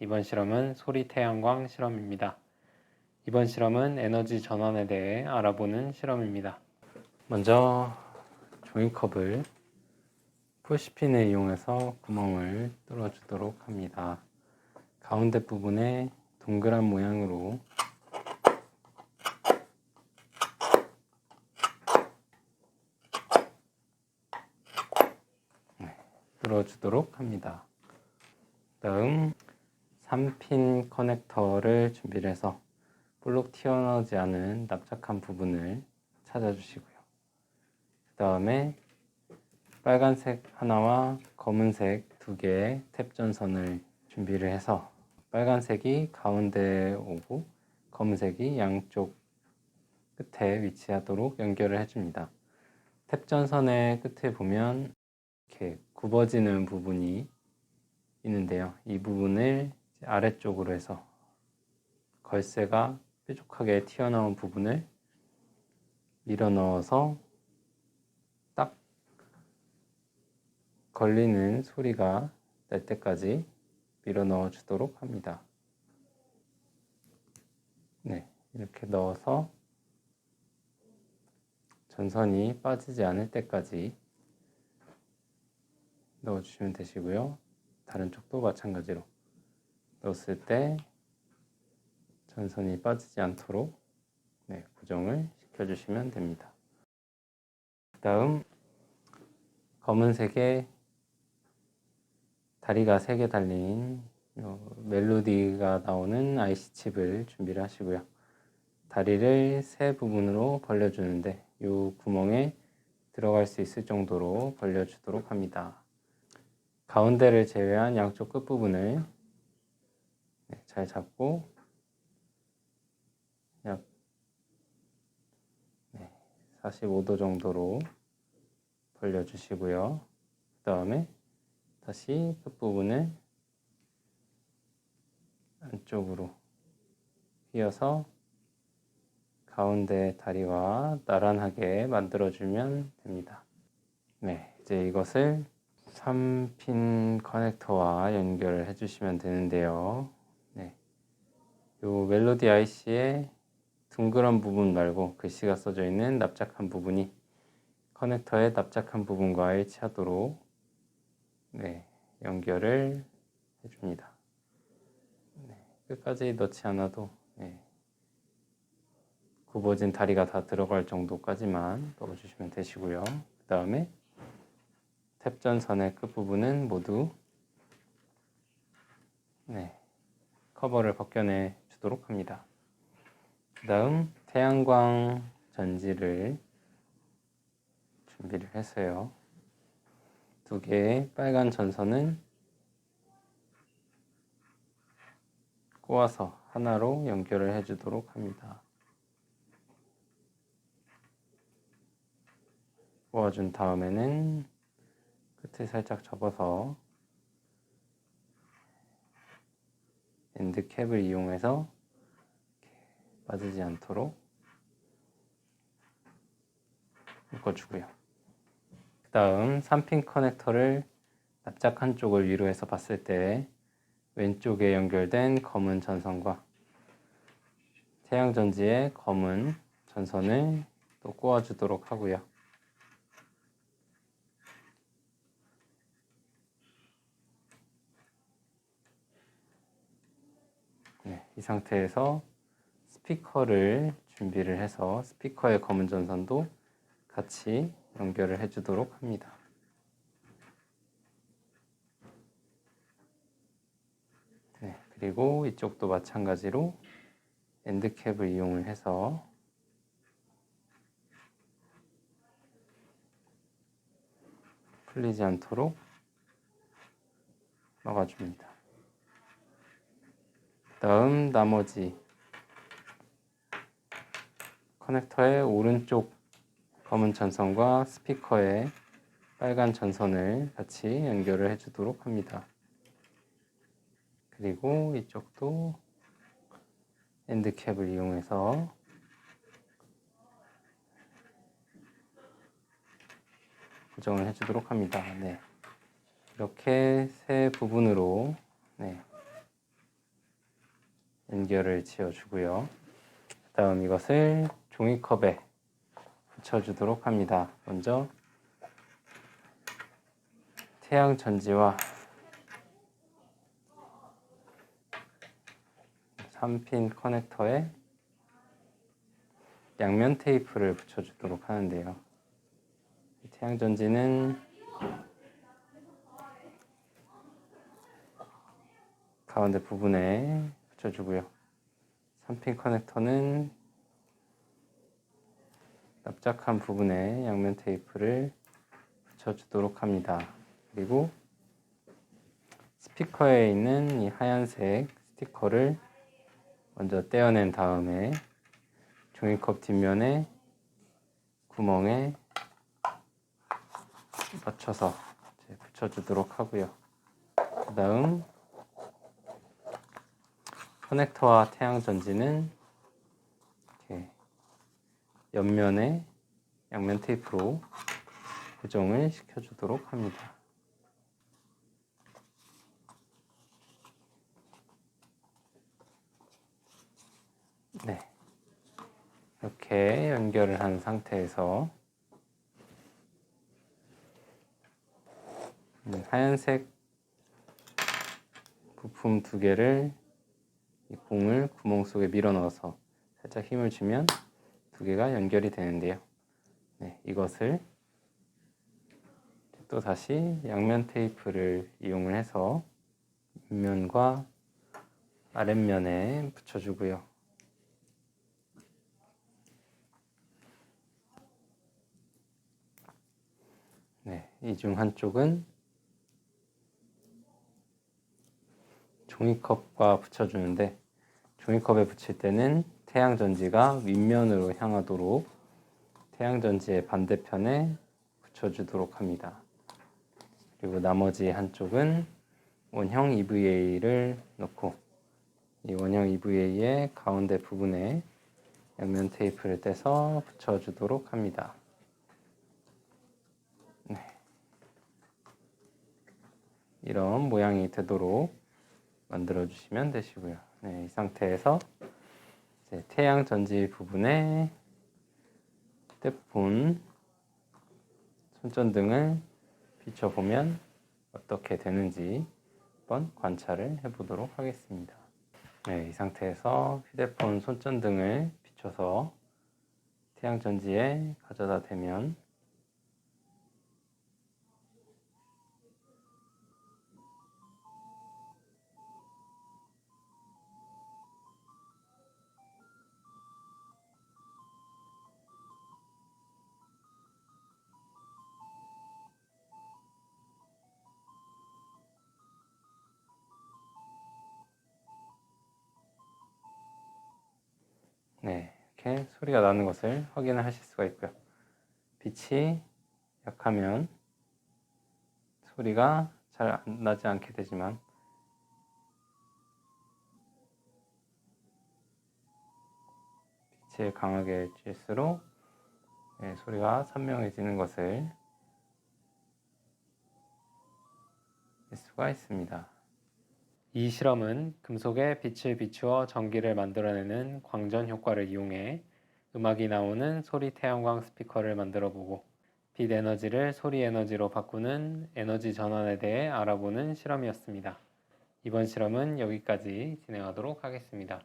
이번 실험은 소리 태양광 실험입니다. 이번 실험은 에너지 전원에 대해 알아보는 실험입니다. 먼저 종이컵을 푸시핀을 이용해서 구멍을 뚫어주도록 합니다. 가운데 부분에 동그란 모양으로 네, 뚫어주도록 합니다. 다음 3핀 커넥터를 준비를 해서 볼록 튀어나오지 않은 납작한 부분을 찾아주시고요. 그 다음에 빨간색 하나와 검은색 두 개의 탭 전선을 준비를 해서 빨간색이 가운데에 오고 검은색이 양쪽 끝에 위치하도록 연결을 해줍니다. 탭 전선의 끝에 보면 이렇게 굽어지는 부분이 있는데요. 이 부분을 아래쪽으로 해서 걸쇠가 뾰족하게 튀어나온 부분을 밀어 넣어서 딱 걸리는 소리가 날 때까지 밀어 넣어 주도록 합니다. 네, 이렇게 넣어서 전선이 빠지지 않을 때까지 넣어 주시면 되시고요. 다른 쪽도 마찬가지로 넣었을 때 전선이 빠지지 않도록 네, 고정을 시켜주시면 됩니다. 그 다음 검은색의 다리가 3개 달린 어, 멜로디가 나오는 IC 칩을 준비를 하시고요. 다리를 세 부분으로 벌려주는데 이 구멍에 들어갈 수 있을 정도로 벌려주도록 합니다. 가운데를 제외한 양쪽 끝부분을 네, 잘 잡고 약 45도 정도로 벌려주시고요. 그 다음에 다시 끝부분을 안쪽으로 휘어서 가운데 다리와 나란하게 만들어주면 됩니다. 네, 이제 이것을 3핀 커넥터와 연결을 해주시면 되는데요. 네, 요 멜로디 IC의 둥그런 부분 말고 글씨가 써져 있는 납작한 부분이 커넥터의 납작한 부분과 일치하도록 네, 연결을 해줍니다. 네, 끝까지 넣지 않아도 네, 굽어진 다리가 다 들어갈 정도까지만 넣어주시면 되시고요. 그 다음에 탭전선의 끝부분은 모두 네, 커버를 벗겨내 주도록 합니다. 그 다음 태양광 전지를 준비를 했어요. 두 개의 빨간 전선은 꼬아서 하나로 연결을 해주도록 합니다. 꼬아준 다음에는 끝을 살짝 접어서 엔드캡을 이용해서 빠지지 않도록 묶어주고요. 그 다음 3핀 커넥터를 납작 한 쪽을 위로 해서 봤을 때 왼쪽에 연결된 검은 전선과 태양전지의 검은 전선을 또 꼬아주도록 하고요. 네, 이 상태에서 스피커를 준비를 해서 스피커의 검은 전선도 같이 연결을 해주도록 합니다. 네, 그리고 이쪽도 마찬가지로 엔드캡을 이용을 해서 풀리지 않도록 막아줍니다. 다음 나머지 커넥터의 오른쪽 검은 전선과 스피커의 빨간 전선을 같이 연결을 해주도록 합니다. 그리고 이쪽도 엔드캡을 이용해서 고정을 해주도록 합니다. 네. 이렇게 세 부분으로 네. 연결을 지어주고요. 다음 이것을 종이컵에 붙여주도록 합니다. 먼저 태양 전지와 3핀 커넥터에 양면 테이프를 붙여주도록 하는데요. 이 태양 전지는 가운데 부분에 붙여주고요. 3핀 커넥터는 납작한 부분에 양면 테이프를 붙여주도록 합니다. 그리고 스피커에 있는 이 하얀색 스티커를 먼저 떼어낸 다음에 종이컵 뒷면에 구멍에 맞춰서 붙여주도록 하고요. 그 다음 커넥터와 태양 전지는 이렇게 옆면에 양면 테이프로 고정을 시켜주도록 합니다. 네. 이렇게 연결을 한 상태에서 음, 하얀색 부품 두 개를 이 공을 구멍 속에 밀어 넣어서 살짝 힘을 주면 두 개가 연결이 되는데요. 네, 이것을 또 다시 양면 테이프를 이용을 해서 윗면과 아랫면에 붙여주고요. 네, 이 중 한쪽은 종이컵과 붙여주는데 종이컵에 붙일 때는 태양 전지가 윗면으로 향하도록 태양 전지의 반대편에 붙여주도록 합니다. 그리고 나머지 한쪽은 원형 EVA를 넣고 이 원형 EVA의 가운데 부분에 양면 테이프를 떼서 붙여주도록 합니다. 네. 이런 모양이 되도록 만들어 주시면 되시고요. 네, 이 상태에서 태양 전지 부분에 휴대폰 손전등을 비춰 보면 어떻게 되는지 한번 관찰을 해보도록 하겠습니다. 네, 이 상태에서 휴대폰 손전등을 비춰서 태양 전지에 가져다 대면 이렇게 소리가 나는 것을 확인을 하실 수가 있고요. 빛이 약하면 소리가 잘안 나지 않게 되지만 빛을 강하게 쬐수록 네, 소리가 선명해지는 것을 알 수가 있습니다. 이 실험은 금속에 빛을 비추어 전기를 만들어내는 광전 효과를 이용해 음악이 나오는 소리 태양광 스피커를 만들어 보고 빛 에너지를 소리 에너지로 바꾸는 에너지 전환에 대해 알아보는 실험이었습니다. 이번 실험은 여기까지 진행하도록 하겠습니다.